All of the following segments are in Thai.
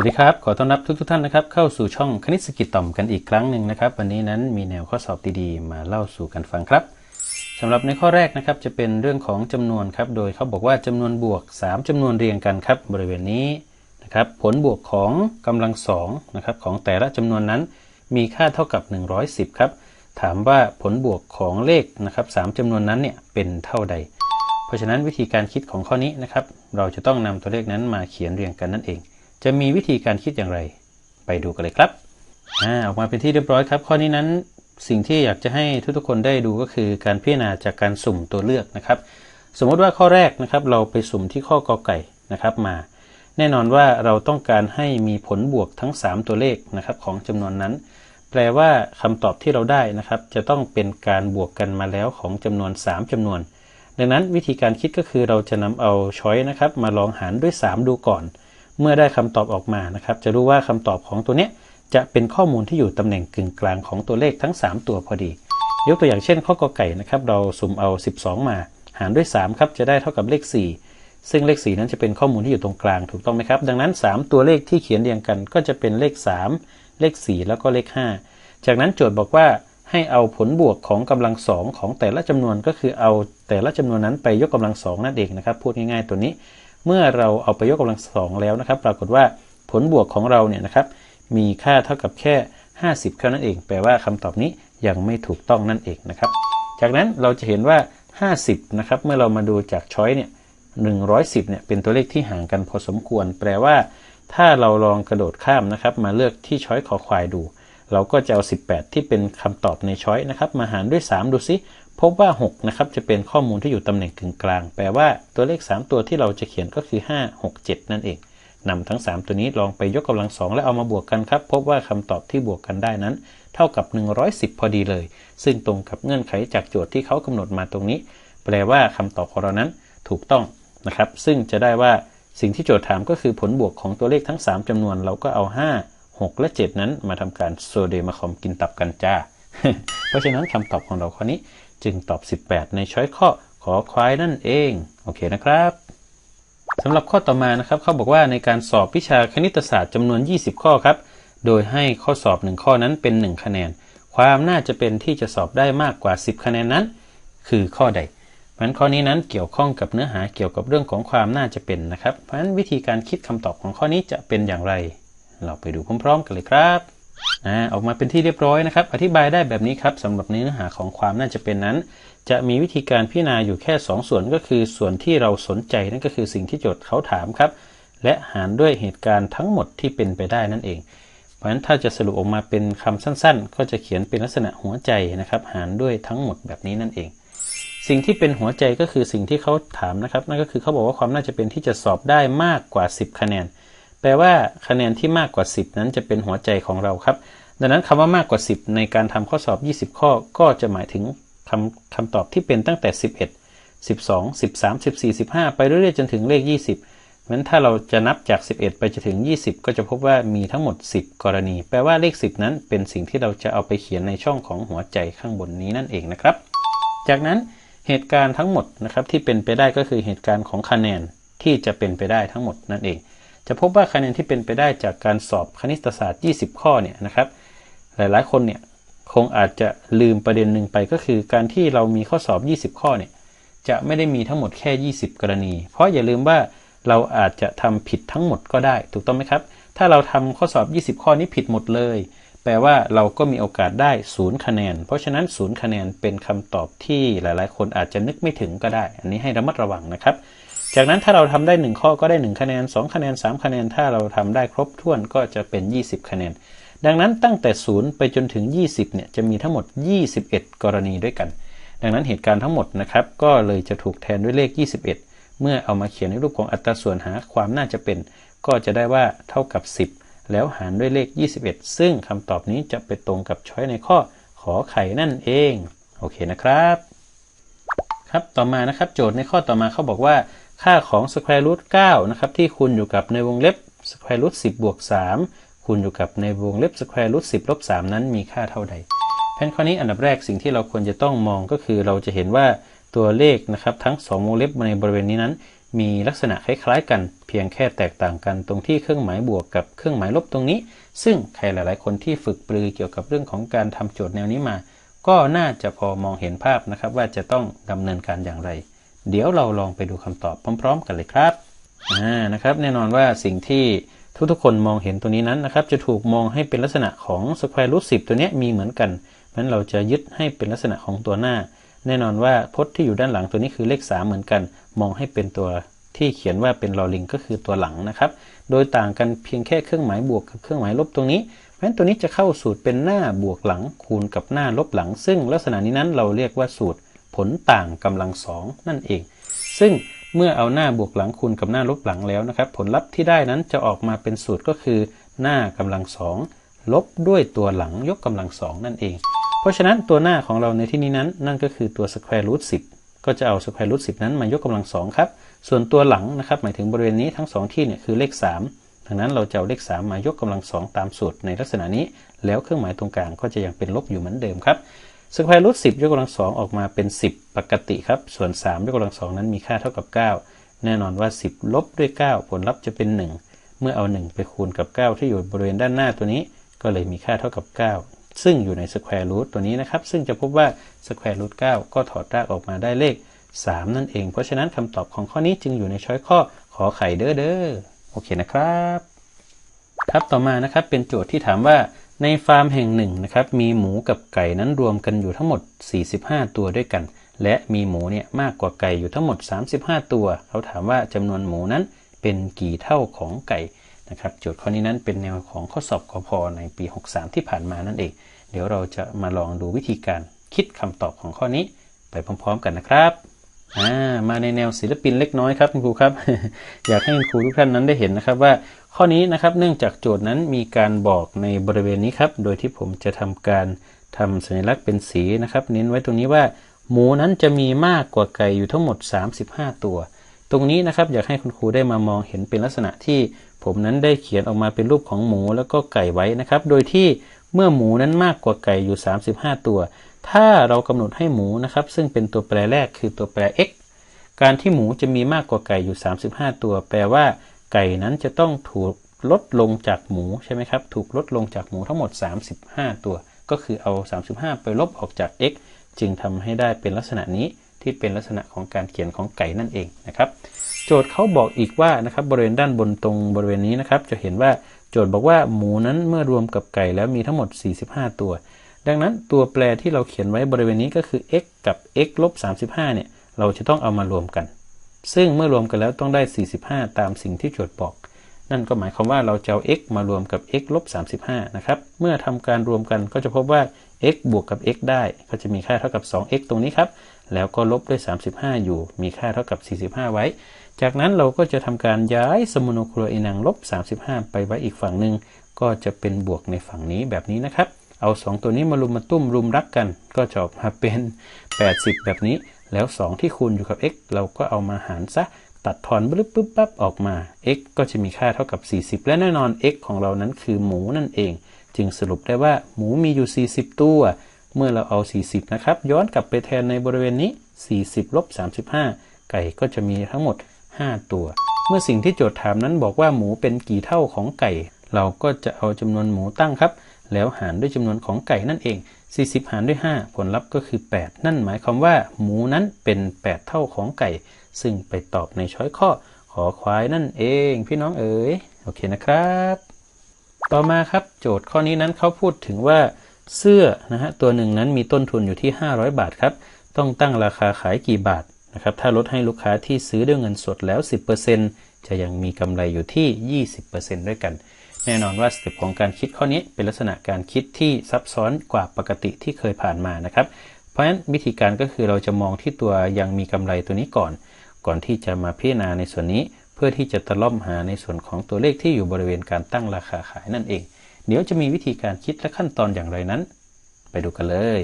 สวัสดีครับ ขอต้อนรับทุกทท่านนะครับ เข้าสู่ช่องคณิตสกิจต่อมกันอีกครั้งหนึ่งนะครับ วันนี้นั้นมีแนวข้อสอบดีๆ มาเล่าสู่กันฟังครับสำหรับในข้อแรกนะครับจะเป็นเรื่องของจำนวนครับ โดยเขาบอกว่าจำนวนบวก 3จำนวนเรียงกันครับ บริเวณนี้นะครับ ผลบวกของกำลังสองนะครับของแต่ละจำนวนนั้น มีค่าเท่ากับ 110 ครับ ถามว่าผลบวกของเลขนะครับสจำนวนนั้นเนี่ยเป็นเท่าใด เพราะฉะนั้นวิธีการคิดของข้อนี้นะครับ เราจะต้องนำตัวเลขนั้นมาเขียนเรียงกันนั่นเอง จะมีวิธีการคิดอย่างไร ไปดูกันเลยครับอ่าออกมาเป็นที่เรียบร้อยครับ ข้อนี้นั้นสิ่งที่อยากจะให้ทุกๆคนได้ดูก็คือการพิจารณาจากการสุ่มตัวเลือกนะครับ สมมติว่าข้อแรกนะครับ เราไปสุ่มที่ข้อกอไก่นะครับมา แน่นอนว่าเราต้องการให้มีผลบวกทั้ง 3 ตัวเลขนะครับของจำนวนนั้น แปลว่าคำตอบที่เราได้นะครับ จะต้องเป็นการบวกกันมาแล้วของจำนวน 3จำนวน ดังนั้นวิธีการคิดก็คือเราจะนำเอาช้อยนะครับมาลองหารด้วย 3 ดูก่อน เมื่อได้คำตอบออกมานะครับ จะรู้ว่าคำตอบของตัวนี้จะเป็นข้อมูลที่อยู่ตำแหน่งกึ่งกลางของตัวเลขทั้ง 3 ตัวพอดี ยกตัวอย่างเช่นข้อกอไก่นะครับ เราสุ่มเอา 12 มา หารด้วย 3 ครับจะได้เท่ากับเลข 4 ซึ่งเลข 4 นั้นจะเป็นข้อมูลที่อยู่ตรงกลางถูกต้องไหมครับ ดังนั้น 3 ตัวเลขที่เขียนเรียงกันก็จะเป็นเลข 3 เลข 4 แล้วก็เลข 5 จากนั้นโจทย์บอกว่าให้เอาผลบวกของกำลังสองของแต่ละจำนวนก็คือเอาแต่ละจำนวนนั้นไปยกกำลังสองนั่นเองนะครับ พูดง่ายๆตัวนี้ เมื่อเราเอาไปยกกำลังสองแล้วนะครับ ปรากฏว่าผลบวกของเราเนี่ยนะครับ มีค่าเท่ากับแค่ 50เท่านั้นเอง แปลว่าคำตอบนี้ยังไม่ถูกต้องนั่นเองนะครับ จากนั้นเราจะเห็นว่า 50นะครับ เมื่อเรามาดูจากช้อยเนี่ย110เนี่ยเป็นตัวเลขที่ห่างกันพอสมควร แปลว่า ถ้าเราลองกระโดดข้ามนะครับ มาเลือกที่ช้อยขอควายดู เราก็จะเอา 18 ที่เป็นคำตอบในช้อยนะครับ มาหารด้วย 3 ดูซิ พบว่า 6 นะครับ จะเป็นข้อมูลที่อยู่ตำแหน่งกึ่งกลาง แปลว่าตัวเลข 3 ตัวที่เราจะเขียนก็คือ 5 6 7 นั่นเองนำทั้ง 3 ตัวนี้ลองไปยกกำลังสองและเอามาบวกกันครับ พบว่าคำตอบที่บวกกันได้นั้น เท่ากับ 110 พอดีเลย ซึ่งตรงกับเงื่อนไขจากโจทย์ที่เขากำหนดมาตรงนี้ แปลว่าคำตอบของเรานั้นถูกต้องนะครับ ซึ่งจะได้ว่าสิ่งที่โจทย์ถามก็คือผลบวกของตัวเลขทั้ง 3จำนวน เราก็เอา 5 6 และ 7 นั้นมาทำการโซเดมาคอมกินตับกันจ้า เพราะฉะนั้นคำตอบของเราข้อนี้ จึงตอบ 18 ในช้อยข้อขอควายนั่นเอง โอเคนะครับสำหรับข้อต่อมานะครับเขาบอกว่าในการสอบวิชาคณิตศาสตร์จำนวน 20 ข้อครับ โดยให้ข้อสอบ 1 ข้อนั้นเป็น 1 คะแนน ความน่าจะเป็นที่จะสอบได้มากกว่า 10 คะแนนนั้น คือข้อใดเพราะข้อนี้นั้นเกี่ยวข้องกับเนื้อหาเกี่ยวกับเรื่องของความน่าจะเป็นนะครับ เพราะฉะนั้นวิธีการคิดคำตอบของข้อนี้จะเป็นอย่างไร เราไปดูพร้อมๆ กันเลยครับ ออกมาเป็นที่เรียบร้อยนะครับ อธิบายได้แบบนี้ครับสำหรับเนื้อหาของความน่าจะเป็นนั้น จะมีวิธีการพิจารณาอยู่แค่ 2 ส่วนก็คือส่วนที่เราสนใจนั่นก็คือสิ่งที่โจทย์เขาถามครับ และหารด้วยเหตุการณ์ทั้งหมดที่เป็นไปได้นั่นเอง เพราะฉะนั้นถ้าจะสรุปออกมาเป็นคำสั้นๆ ก็จะเขียนเป็นลักษณะหัวใจนะครับ หารด้วยทั้งหมดแบบนี้นั่นเอง สิ่งที่เป็นหัวใจก็คือสิ่งที่เขาถามนะครับ นั่นก็คือเขาบอกว่าความน่าจะเป็นที่จะสอบได้มากกว่า 10 คะแนน แปลว่าคะแนนที่มากกว่า 10 นั้นจะเป็นหัวใจของเราครับ ดังนั้นคำว่ามากกว่า 10 ในการทำข้อสอบ 20 ข้อ ก็จะหมายถึงคำคำตอบที่เป็นตั้งแต่ 11 12 13 14 15 ไปเรื่อยๆจนถึงเลข 20เพราะนั้นถ้าเราจะนับจาก 11 ไปจนถึง 20 ก็จะพบว่ามีทั้งหมด 10 กรณี แปลว่าเลข 10 นั้นเป็นสิ่งที่เราจะเอาไปเขียนในช่องของหัวใจข้างบนนี้นั่นเองนะครับ จากนั้นเหตุการณ์ทั้งหมดนะครับที่เป็นไปได้ก็คือเหตุการณ์ของคะแนนที่จะเป็นไปได้ทั้งหมดนั่นเอง จะพบว่าคะแนนที่เป็นไปได้จากการสอบคณิตศาสตร์ 20 ข้อเนี่ยนะครับ หลายๆ คนเนี่ยคงอาจจะลืมประเด็นหนึ่งไปก็คือการที่เรามีข้อสอบ 20 ข้อเนี่ยจะไม่ได้มีทั้งหมดแค่ 20 กรณี เพราะอย่าลืมว่าเราอาจจะทำผิดทั้งหมดก็ได้ ถูกต้องไหมครับ ถ้าเราทำข้อสอบ 20 ข้อนี้ผิดหมดเลย แปลว่าเราก็มีโอกาสได้ศูนย์คะแนน เพราะฉะนั้นศูนย์คะแนนเป็นคำตอบที่หลาย ๆ คนอาจจะนึกไม่ถึงก็ได้ อันนี้ให้ระมัดระวังนะครับ จากนั้นถ้าเราทำได้ 1 ข้อก็ได้ 1 คะแนน 2 คะแนน 3 คะแนน ถ้าเราทำได้ครบถ้วนก็จะเป็น 20 คะแนน ดังนั้นตั้งแต่ 0 ไปจนถึง 20 เนี่ยจะมีทั้งหมด 21 กรณีด้วยกัน ดังนั้นเหตุการณ์ทั้งหมดนะครับ ก็เลยจะถูกแทนด้วยเลข 21 เมื่อเอามาเขียนในรูปของอัตราส่วนหาความน่าจะเป็น ก็จะได้ว่าเท่ากับ 10 แล้วหารด้วยเลข 21 ซึ่งคำตอบนี้จะไปตรงกับช้อยในข้อขอไข่นั่นเอง โอเคนะครับ ครับต่อมานะครับ โจทย์ในข้อต่อมาเขาบอกว่า ค่าของ square root 9นะครับที่คูณอยู่กับในวงเล็บ square root 10บวก3คูณอยู่กับในวงเล็บสแควร์รูทสิบลบสนั้นมีค่าเท่าใด แผนข้อนี้อันดับแรกสิ่งที่เราควรจะต้องมองก็คือเราจะเห็นว่าตัวเลขนะครับทั้ง 2 วงเล็บในบริเวณนี้นั้น มีลักษณะคล้ายๆ กันเพียงแค่แตกต่างกันตรงที่เครื่องหมายบวกกับเครื่องหมายลบตรงนี้ ซึ่งใครหลายๆ คนที่ฝึกปรือเกี่ยวกับเรื่องของการทำโจทย์แนวนี้มา ก็น่าจะพอมองเห็นภาพนะครับว่าจะต้องดำเนินการอย่างไร เดี๋ยวเราลองไปดูคำตอบพร้อม ๆ กันเลยครับอ่านะครับ แน่นอนว่าสิ่งที่ทุกๆคนมองเห็นตัวนี้นั้นนะครับ จะถูกมองให้เป็นลักษณะของสแควร์รูทสิตัวนี้มีเหมือนกันนั้นเราจะยึดให้เป็นลักษณะของตัวหน้า แน่นอนว่าพจน์ที่อยู่ด้านหลังตัวนี้คือเลข 3 เหมือนกัน มองให้เป็นตัวที่เขียนว่าเป็นลอลิงก็คือตัวหลังนะครับ โดยต่างกันเพียงแค่เครื่องหมายบวกกับเครื่องหมายลบตรงนี้ เพราะฉะนั้นตัวนี้จะเข้าสูตรเป็นหน้าบวกหลังคูณกับหน้าลบหลัง ซึ่งลักษณะนี้นั้นเราเรียกว่าสูตร ผลต่างกำลังสองนั่นเอง ซึ่งเมื่อเอาหน้าบวกหลังคูณกับหน้าลบหลังแล้วนะครับ ผลลัพธ์ที่ได้นั้นจะออกมาเป็นสูตรก็คือ หน้ากำลังสองลบด้วยตัวหลังยกกำลังสองนั่นเอง เพราะฉะนั้นตัวหน้าของเราในที่นี้นั้น นั่นก็คือตัว square root 10 ก็จะเอา square root 10 นั้นมายกกำลังสองครับ ส่วนตัวหลังนะครับหมายถึงบริเวณนี้ทั้ง 2 ที่เนี่ยคือเลข 3 ดังนั้นเราจะเอาเลข 3 มายกกำลังสองตามสูตรในลักษณะนี้ แล้วเครื่องหมายตรงกลางก็จะยังเป็นลบอยู่เหมือนเดิมครับ สแควร์รูท10ยกกำลังสองออกมาเป็น 10 ปกติครับ ส่วน 3 ยกกำลังสองนั้นมีค่าเท่ากับ 9 แน่นอนว่า 10 ลบด้วย 9 ผลลัพธ์จะเป็น 1 เมื่อเอา 1 ไปคูณกับ 9 ที่อยู่บริเวณด้านหน้าตัวนี้ ก็เลยมีค่าเท่ากับ 9 ซึ่งอยู่ในสแควร์รูทตัวนี้นะครับ ซึ่งจะพบว่าสแควร์รูท9ก็ถอดรากออกมาได้เลข 3 นั่นเอง เพราะฉะนั้นคำตอบของข้อนี้จึงอยู่ในช้อยข้อขอไข่เด้อเด้อโอเคนะครับ ครับต่อมานะครับเป็นโจทย์ที่ถามว่า ในฟาร์มแห่งหนึ่งนะครับมีหมูกับไก่นั้นรวมกันอยู่ทั้งหมด 45 ตัวด้วยกัน และมีหมูเนี่ยมากกว่าไก่อยู่ทั้งหมด 35 ตัว เขาถามว่าจำนวนหมูนั้นเป็นกี่เท่าของไก่นะครับโจทย์ข้อนี้นั้นเป็นแนวของข้อสอบกพในปี 63 ที่ผ่านมานั่นเอง เดี๋ยวเราจะมาลองดูวิธีการคิดคำตอบของข้อนี้ ไปพร้อม ๆ กันนะครับมาในแนวศิลปินเล็กน้อยครับคุณครูครับ อยากให้คุณครูทุกท่านนั้นได้เห็นนะครับว่า ข้อนี้นะครับเนื่องจากโจทย์นั้นมีการบอกในบริเวณนี้ครับ โดยที่ผมจะทำการทำสัญลักษณ์เป็นสีนะครับ เน้นไว้ตรงนี้ว่า หมูนั้นจะมีมากกว่าไก่อยู่ทั้งหมด 35 ตัว ตรงนี้นะครับอยากให้คุณครูได้มามองเห็นเป็นลักษณะที่ผมนั้นได้เขียนออกมาเป็นรูปของหมูแล้วก็ไก่ไว้นะครับ โดยที่เมื่อหมูนั้นมากกว่าไก่อยู่ 35 ตัว ถ้าเรากำหนดให้หมูนะครับ ซึ่งเป็นตัวแปรแรกคือตัวแปร x การที่หมูจะมีมากกว่าไก่อยู่ 35 ตัว แปลว่า ไก่นั้นจะต้องถูกลดลงจากหมูใช่ไหมครับ ถูกลดลงจากหมูทั้งหมด 35 ตัว ก็คือเอา 35 ไปลบออกจาก x จึงทำให้ได้เป็นลักษณะนี้ที่เป็นลักษณะของการเขียนของไก่นั่นเองนะครับ โจทย์เขาบอกอีกว่านะครับบริเวณด้านบนตรงบริเวณนี้นะครับ จะเห็นว่าโจทย์บอกว่าหมูนั้นเมื่อรวมกับไก่แล้วมีทั้งหมด 45 ตัว ดังนั้นตัวแปรที่เราเขียนไว้บริเวณนี้ก็คือ x กับ x ลบ35เนี่ยเราจะต้องเอามารวมกัน ซึ่งเมื่อรวมกันแล้วต้องได้ 45 ตามสิ่งที่โจทย์บอก นั่นก็หมายความว่าเราจะเอา x มารวมกับ x ลบ35 นะครับ เมื่อทำการรวมกันก็จะพบว่า x บวกกับ x ได้ ก็จะมีค่าเท่ากับ 2x ตรงนี้ครับ แล้วก็ลบด้วย 35 อยู่ มีค่าเท่ากับ 45 ไว้ จากนั้นเราก็จะทำการย้ายสมโนครัวอินังลบ 35 ไปไว้อีกฝั่งหนึ่ง ก็จะเป็นบวกในฝั่งนี้แบบนี้นะครับ เอา 2 ตัวนี้มารุมมาตุ้มรุมรักกัน ก็จะออกมาเป็น 80 แบบนี้ แล้ว 2 ที่คูณอยู่กับ x เราก็เอามาหารซะ ตัดทอนปึ๊บปึ๊บปั๊บออกมา x ก็จะมีค่าเท่ากับ 40 และแน่นอน x ของเรานั้นคือหมูนั่นเอง จึงสรุปได้ว่าหมูมีอยู่ 40 ตัว เมื่อเราเอา 40 นะครับ ย้อนกลับไปแทนในบริเวณนี้ 40ลบ35 ไก่ก็จะมีทั้งหมด 5 ตัว เมื่อสิ่งที่โจทย์ถามนั้นบอกว่าหมูเป็นกี่เท่าของไก่ เราก็จะเอาจำนวนหมูตั้งครับ แล้วหารด้วยจำนวนของไก่นั่นเอง 40 หารด้วย 5 ผลลัพธ์ก็คือ 8 นั่นหมายความว่า หมูนั้นเป็น 8 เท่าของไก่ ซึ่งไปตอบในช้อยข้อขอควายนั่นเอง พี่น้องเอ๋ยโอเคนะครับ ต่อมาครับโจทย์ข้อนี้นั้นเขาพูดถึงว่าเสื้อนะฮะตัวหนึ่งนั้นมีต้นทุนอยู่ที่ 500 บาทครับ ต้องตั้งราคาขายกี่บาทนะครับถ้าลดให้ลูกค้าที่ซื้อด้วยเงินสดแล้ว 10%จะยังมีกำไรอยู่ที่ 20%ด้วยกัน แน่นอนว่าสเต็ปของการคิดข้อนี้เป็นลักษณะการคิดที่ซับซ้อนกว่าปกติที่เคยผ่านมานะครับ เพราะฉะนั้นวิธีการก็คือเราจะมองที่ตัวยังมีกำไรตัวนี้ก่อน ก่อนที่จะมาพิจารณาในส่วนนี้ เพื่อที่จะตะล่อมหาในส่วนของตัวเลขที่อยู่บริเวณการตั้งราคาขายนั่นเอง เดี๋ยวจะมีวิธีการคิดและขั้นตอนอย่างไรนั้น ไปดูกันเลย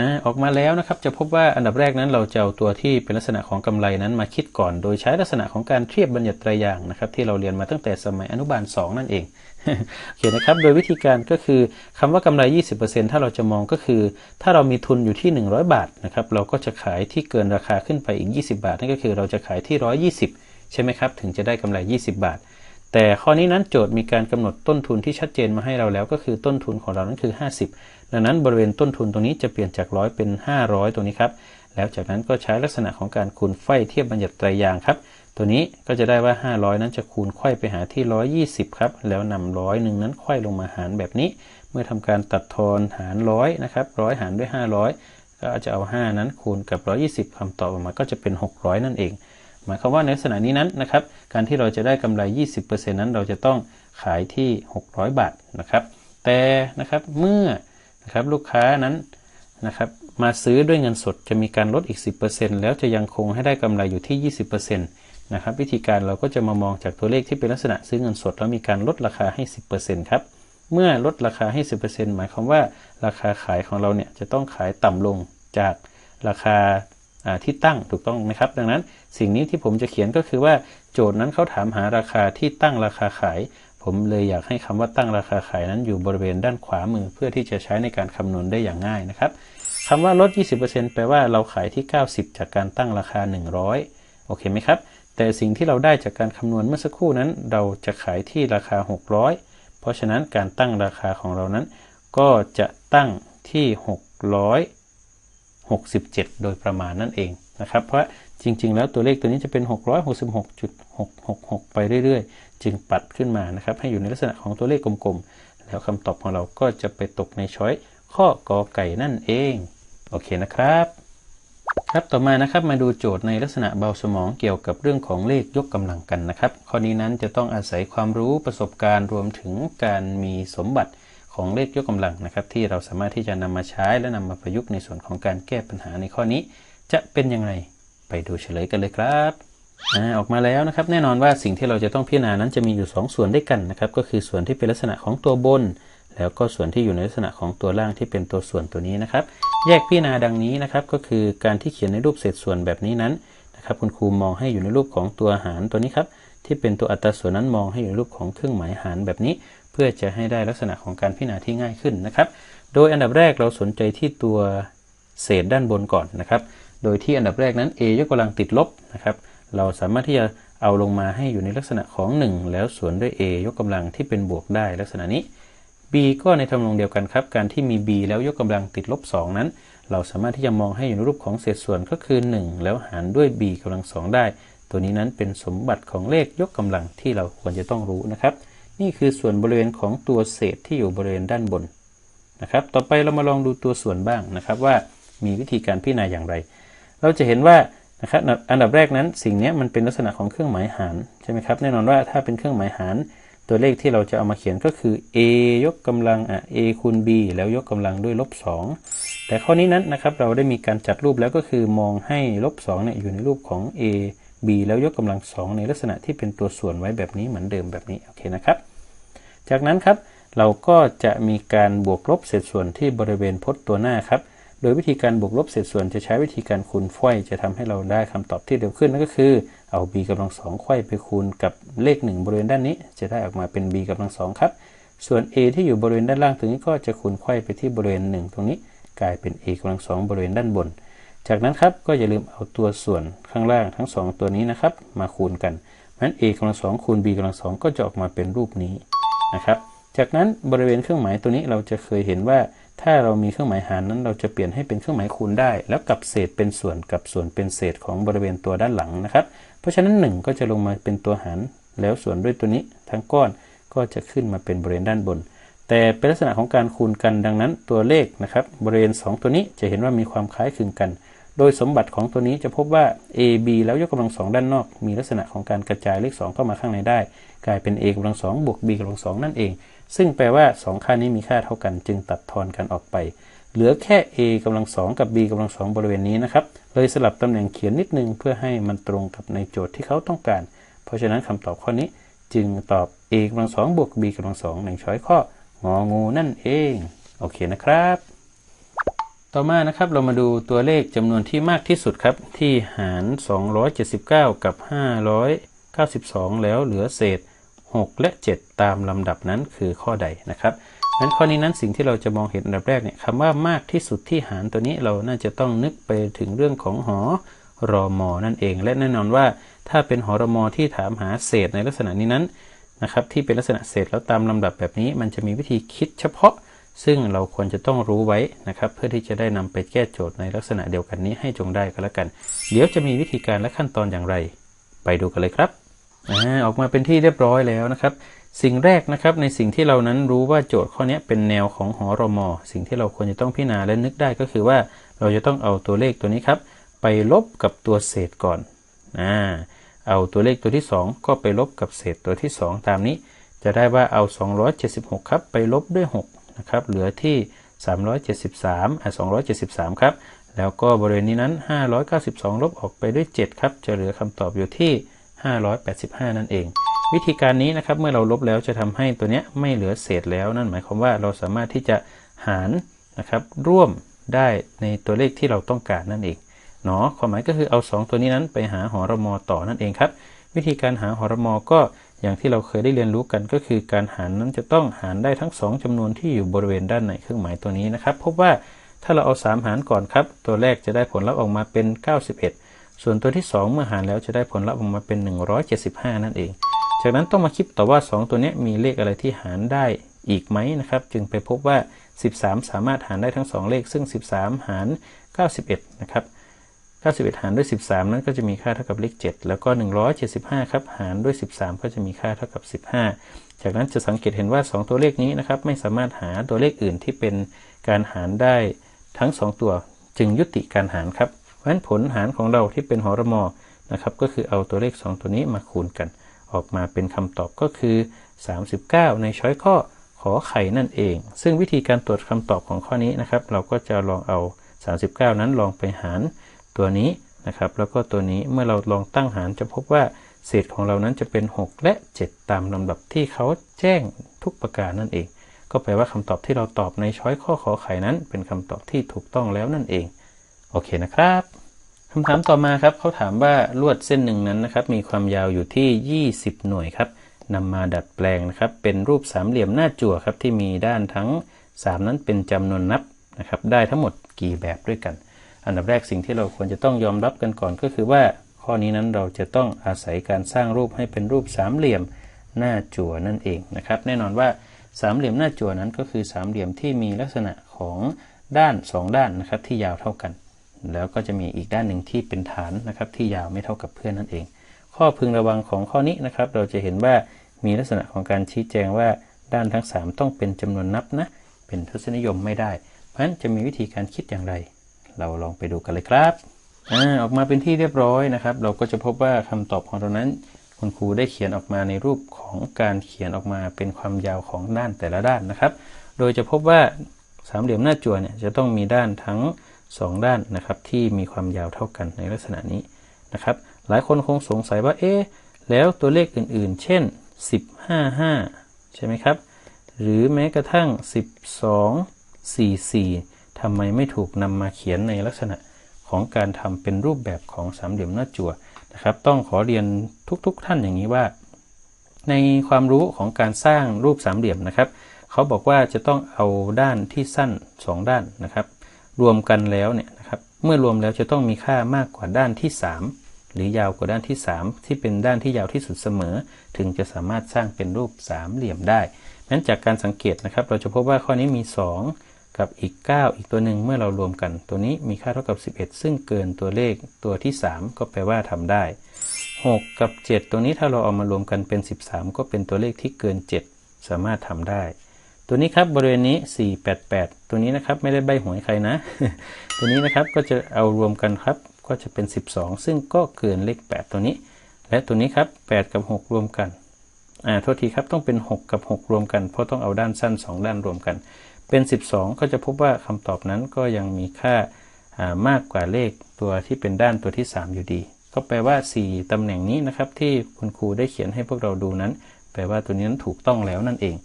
อออกมาแล้วนะครับจะพบว่าอันดับแรกนั้นเราจะเอาตัวที่เป็นลักษณะของกำไรนั้นมาคิดก่อน โดยใช้ลักษณะของการเทียบบัญญัติไตรอย่างนะครับที่เราเรียนมาตั้งแต่สมัยอนุบาล 2 นั่นเองโอเคนะครับโดยวิธีการก็คือคำว่ากำไร 20%ถ้าเราจะมองก็คือ ถ้าเรามีทุนอยู่ที่ 100 บาทนะครับเราก็จะขายที่เกินราคาขึ้นไปอีก 20 บาทนั่นก็คือเราจะขายที่ 120 ใช่ไหมครับถึงจะได้กำไร 20 บาทแต่ข้อนี้นั้นโจทย์มีการกำหนดต้นทุนที่ชัดเจนมาให้เราแล้วก็คือต้นทุนของเรานั้นคือ 50 ดังนั้นบริเวณต้นทุนตรงนี้จะเปลี่ยนจากร้อยเป็น 500ตรงนี้ครับ แล้วจากนั้นก็ใช้ลักษณะของการคูณไฟเทียบบัญญัติไตรยางครับ ตัวนี้ก็จะได้ว่า 500 นั้นจะคูณไขว้ไปหาที่ 120 ครับ แล้วนำร้อยหนึ่งนั้นไขว้ลงมาหารแบบนี้ เมื่อทำการตัดทอนหารร้อยนะครับร้อยหารด้วย 500 ก็จะเอา 5 นั้นคูณกับ 120คำตอบออกมาก็จะเป็น 600 นั่นเองหมายความว่าในลักษณะนี้นั้นนะครับ การที่เราจะได้กำไร 20%นั้นเราจะต้องขายที่ 600 บาทนะครับ แต่นะครับเมื่อ นะครับลูกค้านั้นนะครับมาซื้อด้วยเงินสดจะมีการลดอีก 10%แล้วจะยังคงให้ได้กำไรอยู่ที่ 20%นะครับวิธีการเราก็จะมามองจากตัวเลขที่เป็นลักษณะซื้อเงินสด แล้วมีการลดราคาให้ 10%ครับเมื่อลดราคาให้ 10%หมายความว่าราคาขายของเราเนี่ยจะต้องขายต่ำลงจากราคาที่ตั้งถูกต้องนะครับ ดังนั้นสิ่งนี้ที่ผมจะเขียนก็คือว่าโจทย์นั้นเขาถามหาราคาที่ตั้งราคาขาย ผมเลยอยากให้คำว่าตั้งราคาขายนั้นอยู่บริเวณด้านขวามือเพื่อที่จะใช้ในการคำนวณได้อย่างง่ายนะครับคำว่าลด 20%แปลว่าเราขายที่ 90 จากการตั้งราคา 100 โอเคไหมครับ แต่สิ่งที่เราได้จากการคำนวณเมื่อสักครู่นั้น เราจะขายที่ราคา 600 เพราะฉะนั้นการตั้งราคาของเรานั้น ก็จะตั้งที่ 667 โดยประมาณนั่นเองนะครับ เพราะจริงๆ แล้วตัวเลขตัวนี้จะเป็น 666.666 ไปเรื่อยๆ จึงปัดขึ้นมานะครับ ให้อยู่ในลักษณะของตัวเลขกลมๆ แล้วคำตอบของเราก็จะไปตกในช้อยข้อกอไก่นั่นเอง โอเคนะครับ ครับต่อมานะครับมาดูโจทย์ในลักษณะเบาสมองเกี่ยวกับเรื่องของเลขยกกำลังกันนะครับ ข้อนี้นั้นจะต้องอาศัยความรู้ประสบการณ์รวมถึงการมีสมบัติของเลขยกกำลังนะครับ ที่เราสามารถที่จะนำมาใช้และนำมาประยุกต์ในส่วนของการแก้ปัญหาในข้อนี้ จะเป็นยังไงไปดูเฉลยกันเลยครับ ออกมาแล้วนะครับ แน่นอนว่าสิ่งที่เราจะต้องพิจารณานั้นจะมีอยู่ 2 ส่วนด้วยกันนะครับ ก็คือส่วนที่เป็นลักษณะของตัวบน แล้วก็ส่วนที่อยู่ในลักษณะของตัวล่างที่เป็นตัวส่วนตัวนี้นะครับ แยกพิจารณาดังนี้นะครับ ก็คือการที่เขียนในรูปเศษส่วนแบบนี้นั้นนะครับ คุณครูมองให้อยู่ในรูปของตัวหารตัวนี้ครับ ที่เป็นตัวอัตราส่วนนั้นมองให้อยู่ในรูปของเครื่องหมายหารแบบนี้ เพื่อจะให้ได้ลักษณะของการพิจารณาที่ง่ายขึ้นนะครับ โดยอันดับแรกเราสนใจที่ตัวเศษด้านบนก่อนนะครับ โดยที่อันดับแรกนั้น a ยกกำลังติดลบนะครับ เราสามารถที่จะเอาลงมาให้อยู่ในลักษณะของ 1 แล้วส่วนด้วย a ยกกำลังที่เป็นบวกได้ลักษณะนี้ b ก็ในทำนองเดียวกันครับ การที่มี b แล้วยกกำลังติดลบ 2 นั้น เราสามารถที่จะมองให้อยู่ในรูปของเศษส่วนก็คือ 1 แล้วหารด้วย b กำลัง 2 ได้ ตัวนี้นั้นเป็นสมบัติของเลขยกกำลังที่เราควรจะต้องรู้นะครับ นี่คือส่วนบริเวณของตัวเศษที่อยู่บริเวณด้านบนนะครับ ต่อไปเรามาลองดูตัวส่วนบ้างนะครับว่ามีวิธีการพิจารณาอย่างไร เราจะเห็นว่า นะครับอันดับแรกนั้นสิ่งนี้มันเป็นลักษณะของเครื่องหมายหารใช่ไหมครับแน่นอนว่าถ้าเป็นเครื่องหมายหาร ตัวเลขที่เราจะเอามาเขียนก็คือ a ยกกำลังอะ a คูณ b แล้วยกกำลังด้วยลบ2แต่ข้อนี้นั้นนะครับเราได้มีการจัดรูปแล้วก็คือมองให้ลบ2เนี่ยอยู่ในรูปของ a b แล้วยกกำลัง 2 ในลักษณะที่เป็นตัวส่วนไว้แบบนี้เหมือนเดิมแบบนี้โอเคนะครับ จากนั้นครับเราก็จะมีการบวกลบเศษส่วนที่บริเวณพจน์ตัวหน้าครับ โดยวิธีการบวกลบเศษส่วนจะใช้วิธีการคูณไข่จะทำให้เราได้คำตอบที่เร็วขึ้นนั่นก็คือ เอา b กำลังสองไข่ไปคูณกับเลข 1 บริเวณด้านนี้ จะได้ออกมาเป็น b กำลังสองครับ ส่วน a ที่อยู่บริเวณด้านล่างตรงนี้ก็จะคูณไข่ไปที่บริเวณ 1 ตรงนี้ กลายเป็น a กำลังสองบริเวณด้านบน จากนั้นครับก็อย่าลืมเอาตัวส่วนข้างล่างทั้ง 2 ตัวนี้นะครับมาคูณกันเพราะฉะนั้น a กำลังสองคูณ b กำลังสองก็จะออกมาเป็นรูปนี้นะครับ จากนั้นบริเวณเครื่องหมายตัวนี้เราจะเคยเห็นว่า ถ้าเรามีเครื่องหมายหารนั้นเราจะเปลี่ยนให้เป็นเครื่องหมายคูณได้ แล้วกับเศษเป็นส่วนกับส่วนเป็นเศษของบริเวณตัวด้านหลังนะครับ เพราะฉะนั้น 1 ก็จะลงมาเป็นตัวหาร แล้วส่วนด้วยตัวนี้ทั้งก้อนก็จะขึ้นมาเป็นบริเวณด้านบน แต่เป็นลักษณะของการคูณกันดังนั้นตัวเลขนะครับบริเวณ 2 ตัวนี้จะเห็นว่ามีความคล้ายคลึงกัน โดยสมบัติของตัวนี้จะพบว่า a b แล้วยกกำลังสองด้านนอก มีลักษณะของการกระจายเลข 2 เข้ามาข้างในได้ กลายเป็น a กำลังสองบวก b กำลังสองนั่นเอง ซึ่งแปลว่า 2 ค่านี้มีค่าเท่ากันจึงตัดทอนกันออกไป เหลือแค่ a กำลังสองกับ b กำลังสองบริเวณนี้นะครับ เลยสลับตำแหน่งเขียนนิดนึงเพื่อให้มันตรงกับในโจทย์ที่เขาต้องการ เพราะฉะนั้นคำตอบข้อนี้จึงตอบ a กำลังสองบวก b กำลังสองในช้อยข้ององูนั่นเอง โอเคนะครับ ต่อมานะครับเรามาดูตัวเลขจำนวนที่มากที่สุดครับ ที่หาร 279 กับ 592 แล้วเหลือเศษ 6 และ 7 ตามลำดับนั้นคือข้อใดนะครับนั้นข้อนี้นั้นสิ่งที่เราจะมองเห็นอันดับแรกเนี่ยคำว่ามากที่สุดที่หารตัวนี้เราน่าจะต้องนึกไปถึงเรื่องของหอรอมอนั่นเอง และแน่นอนว่าถ้าเป็นหอรมอที่ถามหาเศษในลักษณะนี้นั้นนะครับที่เป็นลักษณะเศษแล้วตามลำดับแบบนี้ มันจะมีวิธีคิดเฉพาะ ซึ่งเราควรจะต้องรู้ไว้นะครับเพื่อที่จะได้นำไปแก้โจทย์ในลักษณะเดียวกันนี้ให้จงได้ก็แล้วกัน เดี๋ยวจะมีวิธีการและขั้นตอนอย่างไร ไปดูกันเลยครับ ออกมาเป็นที่เรียบร้อยแล้วนะครับ สิ่งแรกนะครับในสิ่งที่เรานั้นรู้ว่าโจทย์ข้อนี้เป็นแนวของหอรมอสิ่งที่เราควรจะต้องพิจารณาและนึกได้ก็คือว่าเราจะต้องเอาตัวเลขตัวนี้ครับ ไปลบกับตัวเศษก่อนอ่าเอาตัวเลขตัวที่ 2 ก็ไปลบกับเศษตัวที่ 2 ตามนี้ จะได้ว่าเอา 276 ครับไปลบด้วย6นะครับเหลือที่ 373อะ273 ครับ แล้วก็บริเวณนี้นั้น 592 ลบออกไปด้วย 7 ครับ จะเหลือคำตอบอยู่ที่ 585 นั่นเอง วิธีการนี้นะครับเมื่อเราลบแล้วจะทำให้ตัวนี้ไม่เหลือเศษแล้วนั่นหมายความว่าเราสามารถที่จะหารนะครับร่วมได้ในตัวเลขที่เราต้องการนั่นเองเนาะความหมายก็คือเอา 2 ตัวนี้นั้นไปหาหอรมอต่อนั่นเองครับ วิธีการหาหอรมอก็อย่างที่เราเคยได้เรียนรู้กันก็คือการหารนั้นจะต้องหารได้ทั้ง 2จำนวนที่อยู่บริเวณด้านในเครื่องหมายตัวนี้นะครับพบว่าถ้าเราเอา 3 หารก่อนครับ ตัวแรกจะได้ผลลัพธ์ออกมาเป็น 91 ส่วนตัวที่ 2 เมื่อหารแล้วจะได้ผลลัพธ์ออกมาเป็น 175 นั่นเอง จากนั้นต้องมาคิดต่อว่า 2 ตัวนี้มีเลขอะไรที่หารได้อีกไหมนะครับ จึงไปพบว่า 13 สามารถหารได้ทั้ง 2 เลข ซึ่ง 13 หาร 91 นะครับ 91 หารด้วย 13 นั้นก็จะมีค่าเท่ากับเลข 7 แล้วก็ 175 ครับ หารด้วย 13 ก็จะมีค่าเท่ากับ 15 จากนั้นจะสังเกตเห็นว่า 2 ตัวเลขนี้นะครับ ไม่สามารถหาตัวเลขอื่นที่เป็นการหารได้ทั้ง 2 ตัว จึงยุติการหารครับ เพราะฉะนั้นผลหารของเราที่เป็นหอรมอนะครับก็คือเอาตัวเลข 2 ตัวนี้มาคูณกัน ออกมาเป็นคำตอบก็คือ 39 ในช้อยข้อขอไข่นั่นเอง ซึ่งวิธีการตรวจคำตอบของข้อนี้นะครับ เราก็จะลองเอา 39 นั้นลองไปหารตัวนี้นะครับ แล้วก็ตัวนี้เมื่อเราลองตั้งหารจะพบว่าเศษของเรานั้นจะเป็น 6 และ 7 ตามลำดับที่เขาแจ้งทุกประการนั่นเอง ก็แปลว่าคำตอบที่เราตอบในช้อยข้อขอไข่นั้น เป็นคำตอบที่ถูกต้องแล้วนั่นเอง โอเคนะครับคำถามต่อมาครับเขาถามว่าลวดเส้นหนึ่งนั้นนะครับ มีความยาวอยู่ที่ 20 หน่วยครับนำมาดัดแปลงนะครับ เป็นรูปสามเหลี่ยมหน้าจั่วครับ ที่มีด้านทั้ง 3 นั้นเป็นจำนวนนับนะครับ ได้ทั้งหมดกี่แบบด้วยกัน อันดับแรกสิ่งที่เราควรจะต้องยอมรับกันก่อนก็คือว่าข้อนี้นั้นเราจะต้องอาศัยการสร้างรูปให้เป็นรูปสามเหลี่ยมหน้าจั่วนั่นเองนะครับ แน่นอนว่าสามเหลี่ยมหน้าจั่วนั้นก็คือสามเหลี่ยมที่มีลักษณะของด้าน 2 ด้านนะครับที่ยาวเท่ากัน แล้วก็จะมีอีกด้านหนึ่งที่เป็นฐานนะครับ ที่ยาวไม่เท่ากับเพื่อนนั่นเอง ข้อพึงระวังของข้อนี้นะครับ เราจะเห็นว่ามีลักษณะของการชี้แจงว่าด้านทั้ง 3 ต้องเป็นจำนวนนับนะ เป็นทศนิยมไม่ได้ เพราะฉะนั้นจะมีวิธีการคิดอย่างไร เราลองไปดูกันเลยครับอออกมาเป็นที่เรียบร้อยนะครับ เราก็จะพบว่าคำตอบของเรานั้น คุณครูได้เขียนออกมาในรูปของการเขียนออกมาเป็นความยาวของด้านแต่ละด้านนะครับ โดยจะพบว่าสามเหลี่ยมหน้าจั่วเนี่ยจะต้องมีด้านทั้ง 2 ด้านนะครับที่มีความยาวเท่ากันในลักษณะนี้นะครับ หลายคนคงสงสัยว่าเอ๊ะแล้วตัวเลขอื่นๆ เช่น 155 ใช่ไหมครับ หรือแม้กระทั่ง 12 44ทำไมไม่ถูกนำมาเขียนในลักษณะของการทำเป็นรูปแบบของสามเหลี่ยมหน้าจั่วนะครับ ต้องขอเรียนทุกๆทท่านอย่างนี้ว่า ในความรู้ของการสร้างรูปสามเหลี่ยมนะครับ เขาบอกว่าจะต้องเอาด้านที่สั้น 2 ด้านนะครับ รวมกันแล้วเนี่ยนะครับเมื่อรวมแล้วจะต้องมีค่ามากกว่าด้านที่ 3 หรือยาวกว่าด้านที่ 3 ที่เป็นด้านที่ยาวที่สุดเสมอ ถึงจะสามารถสร้างเป็นรูปสามเหลี่ยมได้นั้นจากการสังเกตนะครับ เราจะพบว่าข้อนี้มี 2 กับอีก 9 อีกตัวหนึ่งเมื่อเรารวมกัน ตัวนี้มีค่าเท่ากับ 11 ซึ่งเกินตัวเลขตัวที่ 3 ก็แปลว่าทำได้ 6 กับ 7 ตัวนี้ถ้าเราเอามารวมกันเป็น 13 ก็เป็นตัวเลขที่เกิน 7 สามารถทำได้ ตัวนี้ครับบริเวณนี้ 488 ตัวนี้นะครับไม่ได้ใบหวยใครนะ ตัวนี้นะครับก็จะเอารวมกันครับ ก็จะเป็น 12 ซึ่งก็เกินเลข 8 ตัวนี้ และตัวนี้ครับ 8 กับ 6 รวมกันอ่าโทษทีครับต้องเป็น 6 กับ 6 รวมกัน เพราะต้องเอาด้านสั้น 2 ด้านรวมกัน เป็น 12 ก็จะพบว่าคำตอบนั้นก็ยังมีค่ามากกว่าเลขตัวที่เป็นด้านตัวที่ 3 อยู่ดี ก็แปลว่า 4ตำแหน่งนี้นะครับที่คุณครูได้เขียนให้พวกเราดูนั้น แปลว่าตัวนี้นั้นถูกต้องแล้วนั่นเอง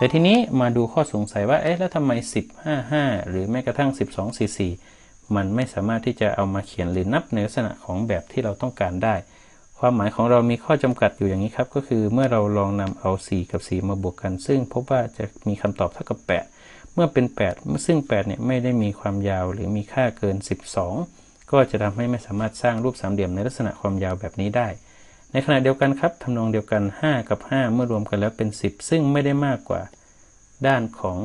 แต่ทีนี้มาดูข้อสงสัยว่า เอ๊ะ แล้วทำไม 10 5 5 หรือแม้กระทั่ง 12 4 4 มันไม่สามารถที่จะเอามาเขียนหรือนับในลักษณะของแบบที่เราต้องการได้ ความหมายของเรามีข้อจำกัดอยู่อย่างนี้ครับ ก็คือเมื่อเราลองนำเอา 4 กับ 4 มาบวกกัน ซึ่งพบว่าจะมีคำตอบเท่ากับ 8 เมื่อเป็น 8 ซึ่ง8เนี่ยไม่ได้มีความยาวหรือมีค่าเกิน 12 ก็จะทำให้ไม่สามารถสร้างรูปสามเหลี่ยมในลักษณะความยาวแบบนี้ได้ ในขณะเดียวกันครับทำนองเดียวกัน 5 กับ 5 เมื่อรวมกันแล้วเป็น 10 ซึ่งไม่ได้มากกว่าด้านของ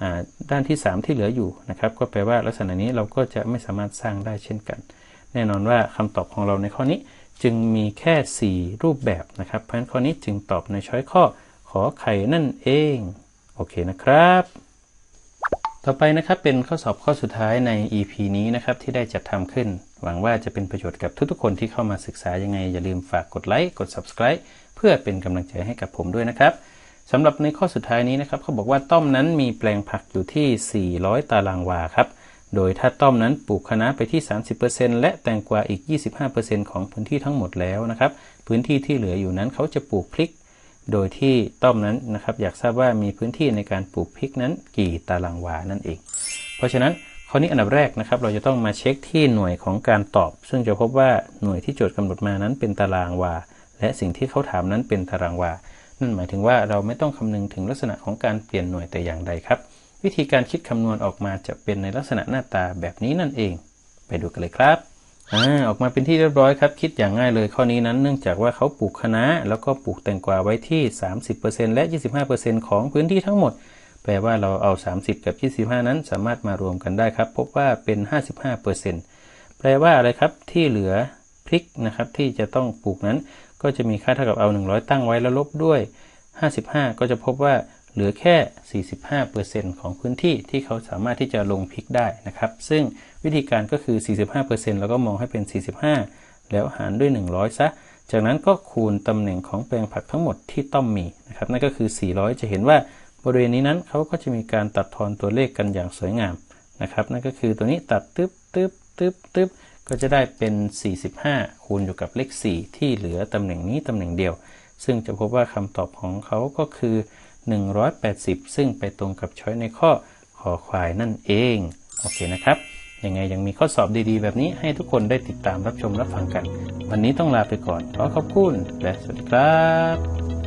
อด้านที่ 3 ที่เหลืออยู่นะครับ ก็แปลว่าลักษณะนี้เราก็จะไม่สามารถสร้างได้เช่นกัน แน่นอนว่าคำตอบของเราในข้อนี้จึงมีแค่ 4 รูปแบบนะครับ เพราะฉะนั้นข้อนี้จึงตอบในช้อยข้อขอไข่นั่นเอง โอเคนะครับ ต่อไปนะครับเป็นข้อสอบข้อสุดท้ายใน EP นี้นะครับที่ได้จัดทำขึ้น หวังว่าจะเป็นประโยชน์กับทุกๆคนที่เข้ามาศึกษายังไง อย่าลืมฝากกดไลค์กด Subscribe เพื่อเป็นกำลังใจให้กับผมด้วยนะครับสำหรับในข้อสุดท้ายนี้นะครับเขาบอกว่าต้อมนั้นมีแปลงผักอยู่ที่ 400 ตารางวาครับโดยถ้าต้อมนั้นปลูกคะน้าไปที่ 30%และแตงกวาอีก 25%ของพื้นที่ทั้งหมดแล้วนะครับพื้นที่ที่เหลืออยู่นั้นเขาจะปลูกพริก โดยที่ต้อมนั้นนะครับอยากทราบว่ามีพื้นที่ในการปลูกพริกนั้นกี่ตารางวานั่นเอง เพราะฉะนั้นข้อนี้อันดับแรกนะครับ เราจะต้องมาเช็คที่หน่วยของการตอบ ซึ่งจะพบว่าหน่วยที่โจทย์กำหนดมานั้นเป็นตารางวา และสิ่งที่เขาถามนั้นเป็นตารางวา นั่นหมายถึงว่าเราไม่ต้องคำนึงถึงลักษณะของการเปลี่ยนหน่วยแต่อย่างใดครับ วิธีการคิดคำนวณออกมาจะเป็นในลักษณะหน้าตาแบบนี้นั่นเอง ไปดูกันเลยครับ อ่าออกมาเป็นที่เรียบร้อยครับ คิดอย่างง่ายเลยข้อนี้นั้นเนื่องจากว่าเขาปลูกคะน้าแล้วก็ปลูกแตงกวาไว้ที่ 30%และ 25%ของพื้นที่ทั้งหมด แปลว่าเราเอา 30 กับ 25 นั้นสามารถมารวมกันได้ครับ พบว่าเป็น 55%แปลว่าอะไรครับที่เหลือพริกนะครับที่จะต้องปลูกนั้น ก็จะมีค่าเท่ากับเอา 100 ตั้งไว้แล้วลบด้วย 55 ก็จะพบว่าเหลือแค่ 45%ของพื้นที่ที่เขาสามารถที่จะลงพริกได้นะครับ ซึ่ง วิธีการก็คือ 45%แล้วก็มองให้เป็น 45 แล้วหารด้วย 100 ซะ จากนั้นก็คูณตำแหน่งของแปลงผักทั้งหมดที่ต้องมีนะครับนั่นก็คือ 400 จะเห็นว่าบริเวณนี้นั้นเขาก็จะมีการตัดทอนตัวเลขกันอย่างสวยงามนะครับนั่นก็คือตัวนี้ตัดตึ๊บตึ๊บตึ๊บตึ๊บก็จะได้เป็น 45 คูณอยู่กับเลข 4 ที่เหลือตำแหน่งนี้ตำแหน่งเดียว ซึ่งจะพบว่าคำตอบของเขาก็คือ 180 ซึ่งไปตรงกับช้อยในข้อขอควายนั่นเอง โอเคนะครับ ยังไงยังมีข้อสอบดีๆ แบบนี้ให้ทุกคนได้ติดตามรับชมรับฟังกัน วันนี้ต้องลาไปก่อนขอขอบคุณและสวัสดีครับ